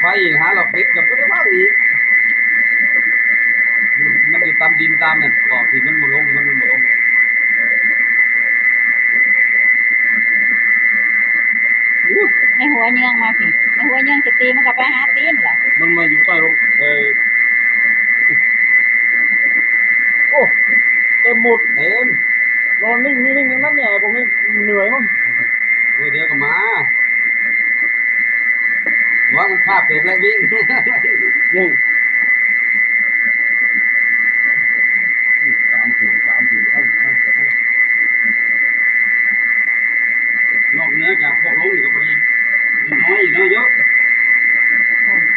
ไฟอีกหาหลอกเก็บกับก็ได้ว่าอีกมันอยู่ตามดินตามนั่นกรอบที่มันบ่ลงมันมันบ่ลงในหัวเยืองมาผิดในหัวเยืองจะตีมันก็ไปหาตีนเหรอมันมาอยู่ใต้ลมเออโอ้เต็มหมดเต็มนอนนิ่งนิ่งอย่างนั้นเนี่ยผมนี่เหนื่อยมั้งโอ้ยเดี๋ยวก็มา ว่ามันภาพเกิดแล้ววิ่งนี่สามสี่สามสี่เอ้าเอ้าเอ้านอกเหนือจากพวกลงนี่ก็บ่ได้น้อยอยู่เนาะเยอะ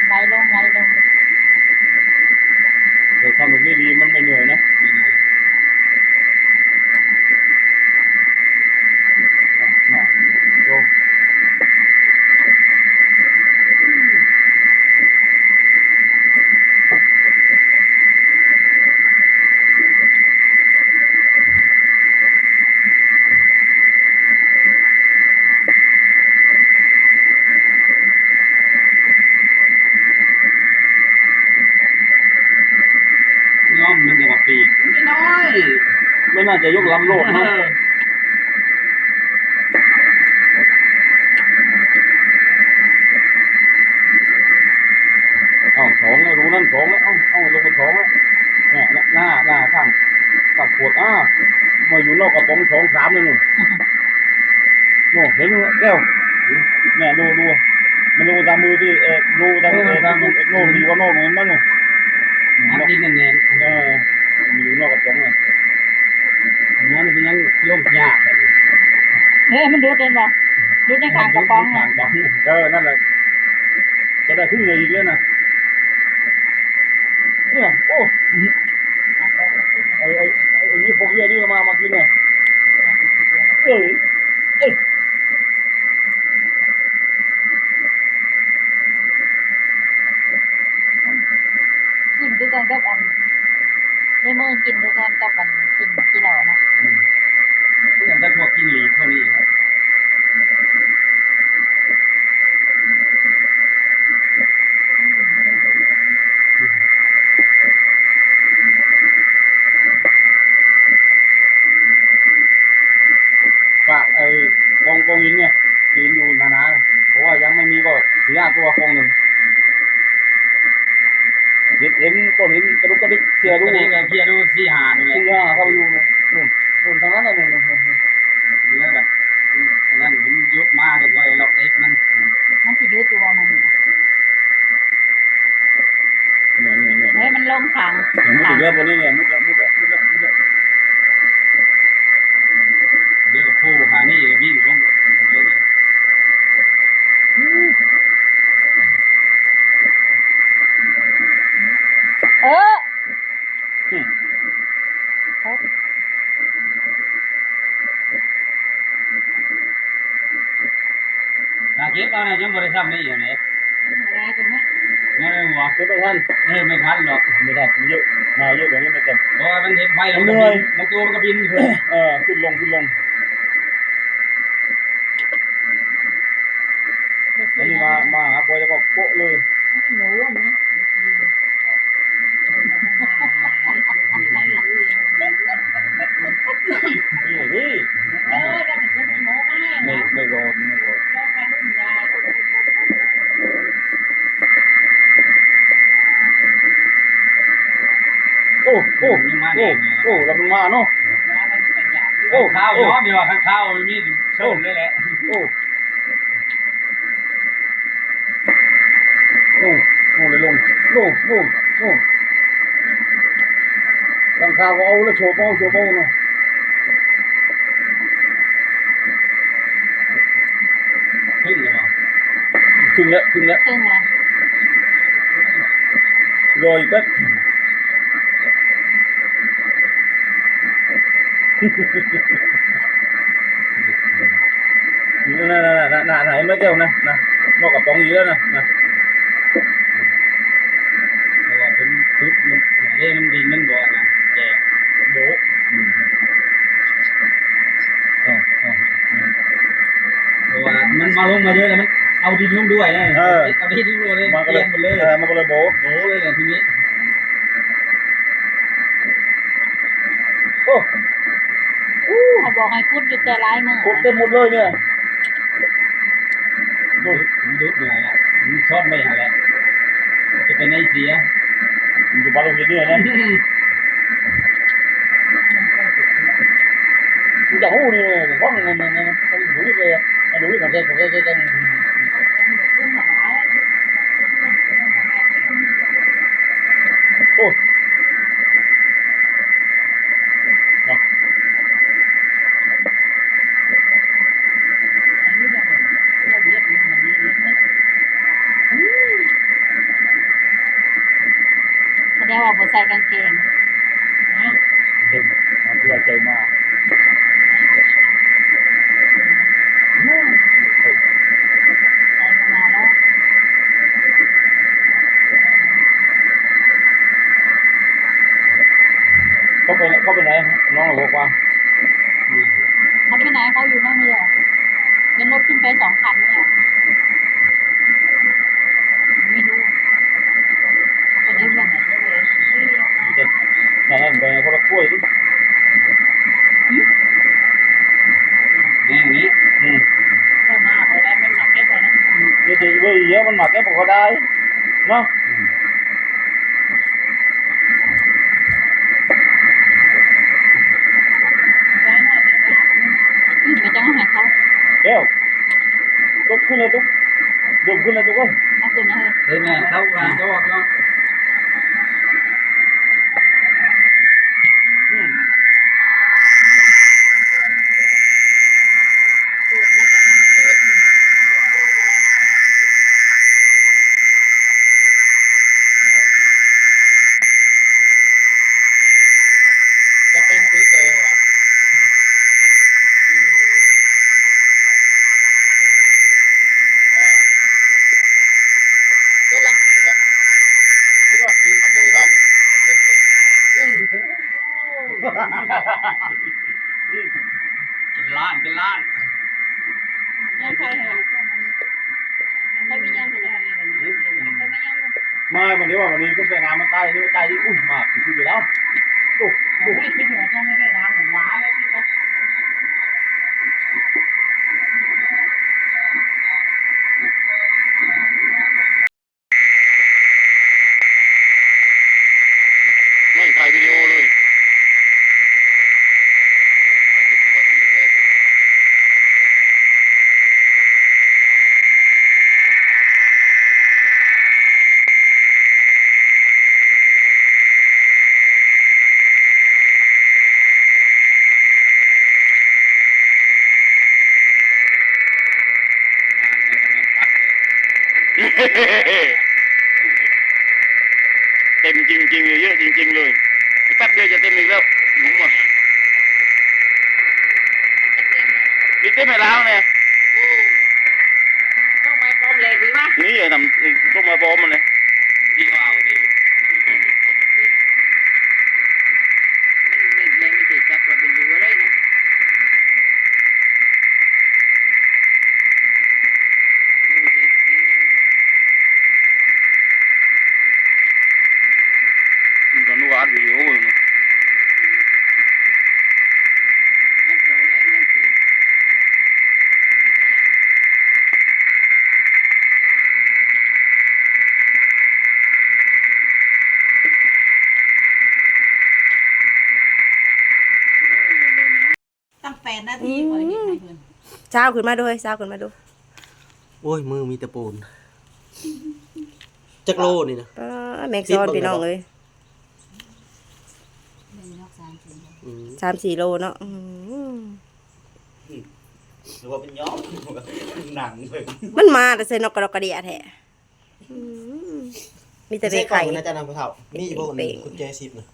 ไหลลงไหลลงแต่ทำแบบนี้ดีมันไม่เหนื่อยนะไม่เหนื่อยน่ะ จะยกลำโลดเอนะอเอ้าสองแล้วรู้นั่นสองแล้ว เอ้าเอ้าลงไปสองแล้วเนี่ยหน้าหน้าข้างตัดขวดอ้ามาอยู่นอกกระป๋องสองสามเลยนู่นโน่เห็นไหมแก้วเนี่ยดูดูมันดูตามมือที่เออดูตามเออโน่นอยู่ว่าโน่นเห็นไหมนู่นอันดินแน่นเออมันอยู่นอกกระป๋องเลย ๆหัวนี่เป็นยังลงยากแต่นี่เฮ้ยมันดูดเด่นบ่ดูดในขางกระป๋องทาน่ะงบ้องเออนั่นแหละจะได้ครึ่งเลยอีกเลยนะเนี่ยโอ้ไอ้ไอ้ไอ้ไอ้ยี่พวกเยี่ยนี่มามากินเนี่ยเออเอ้ยกินคือกันกับอันในมือกินคือกันกับอันกินกิโลเนาะ อืมเพื่อนได้พวกกินหลีดพวกนี้แหละ ฝา กไอ้กองกองหินเนี่ยกินอยู่นานๆเพราะว่ายังไม่มีก็สี่ห้าตัวกองหนึ่งเห็นเห็นก้อนหินกระดุกกระดิกเสียตัดูวนี้ก็เคลียร์ดูสี่หานี่แหละสี่ห้าเข้าไปอยู่นู่นนู่นนู่นทางนั้นน่ะนู่นนู่นนู่นเนื้อแบบอันนั้นมันยุดมาเดี๋ยวก็ไอ้ล็อกเอ็กมันมันสิยุดอยู่ว่ามันนี่เนี่ยเนี่ยเนี่ยเฮ้ยมันลงขางเนี่ยมุดอีกแล้วบนนี้เนี่ยมุดแล้วมุดแล้วมุดแล้วมุดแล้ว เดี๋ยวก็โผล่หานี่วิ่งลงเลยนี่ เอออืมถ้าเก็บเอาเนี่ยยังบริษัทนี่อยู่ไหนอะไรจังนะนั่นเลยหัวเก็บไปทันเออไม่ทันหรอกไม่ทันมันเยอะมาเยอะแบบนี้ไม่เต็มเพราะว่ามันเห็นไฟแล้วมันมันเหนื่ก็อยบินบางตัวมันก็บินขึ้นเออขึ้นลงขึ้นลงแล้วนี่มามาหาปอยแล้วก็โปะเลยหนูอะ นะเออนี่นี่เออก็เป็นคนโม้มากไม่ไม่โดนไม่โดนลองมารุ่นโอ้โอ้โอ้โอ้แล้วมันมาเนาะโอ้ข้าวย้อมเดียวข้าข้าวมันมีเชิญเลยแหละโอ้โน่โน่เลยลงโน่โน่โน่ลังคาเอาแล้วโชว์เป้าโชว์เป้าเนาะ พึ่งเลยเหรอ ขึ้นแล้วขึ้นแล้วซึ่งละรออีกแป๊บนั่นนั่นนั่นนั่นไหนไม่แก้วนะนะนอกกั บตองอีกแล้วนะนะเพราะว่าเป็นปึ๊บมันเล่มันดินมันบ่อน่ะแจกโบะอืมอ๋ออ๋อเพราะว่ามันมาลงมาเยอะแล้วมันเอาเอาดินลงด้วยนะเออ เอาดินลงด้วยเลยมันก็เปเลลี่ยยนหมดเลยเออมันก็เลยโบะโอ้เลยเลยทีนี้โอ้เขาบอกให้คุดอยู่แต่ลายมือขุดเต็มหมดเลยเนี่ยดูดผมดูดเหนื่อยละผมชอบไม่หาแล้วจะเป็นไอเสียมันอยู่บ้านโรงเรียนเนี่ยนะมันจะหู้นี่เพราะมันมันมันมันดูอีกเลยมันดูอีกของแกของแกแกแกโอ้เนาะ แสดงว่าบ่ใส่กางเกง เต็มมันเสียใจมาก ใส่มาแล้ว เขาไปเขาไปไหนน้องเราบอกว่า เขาไปไหนเขาอยู่นั่นไม่ใช่เหรอเห็นรถขึ้นไปสองคันไม่ใช่เหรอไม่รู้เขาไปไหนกันไหนเด็กนั่นนั่นไปเขาตะกล้วยดิแม่งนี้อืมก็มาพอได้มันหมักแค่ตอนนั้นเดี๋ยวจะเว้ยเยอะมันหมักแค่พอได้เนาะ อืมไปจังหาเขาแก้วลุกขึ้นเลยตุ๊กดุขึ้นเลยตุ๊กเอ้ยเอาขึ้นนะเฮ้ยเฮ้ยแม่เข้าวางจอกเนาะ อืม จะเป็นตุ้ยเตวอะ เป็นล้านเป็นล้าน ยังใครเห็นใครไม่ไม่วันนี้ว่าวันนี้ขึ้นไปน้ำมันใต้นี่ใต้ที่อุ้ยมากคืออยู่แล้วตุ๊กผมไม่คิดเหรอจะไม่ได้น้ำหวานเลยคิดว่า ไม่ถ่ายวิดีโอเลย เต็มจริงๆเลยเยอะจริง ๆ เลยอีกแป๊บเดียวจะเต็มอีกแล้วหลุมอะนี่เต็มไปแล้วเนี่ยต้องมาพร้อมเลยดีวะนี่อย่าทำต้องมาบอมมันเลย ที่เขาเอาดิ มันไม่เลยไม่ติดจักว่าเป็นรูอะไรนะ มันก็นู่นอัดวิดีโออยู่นะ มันเราเล่นนั่นคือ ตั้งแป ดนาทีพอเห็นไหมเพื่อนเช้าขึ้นมาด้วยเช้าขึ้นมาดูโอ้ยมือมีแตะปูนจักโลนี่นะ ป้าแม็กซอนพี่น้องเลยอืมสามสี่โลเนาะอื้อหือหรือว่าเป็นย้อมหนังเลยมันมาแต่เซนกกระดกกระเดียแท้อื้อหือมีแต่เบใส่ไข่กล่องนะจ๊ะนางพระเฒ่ามีอยู่พวกเป่นี้งคุณแจสิบนะ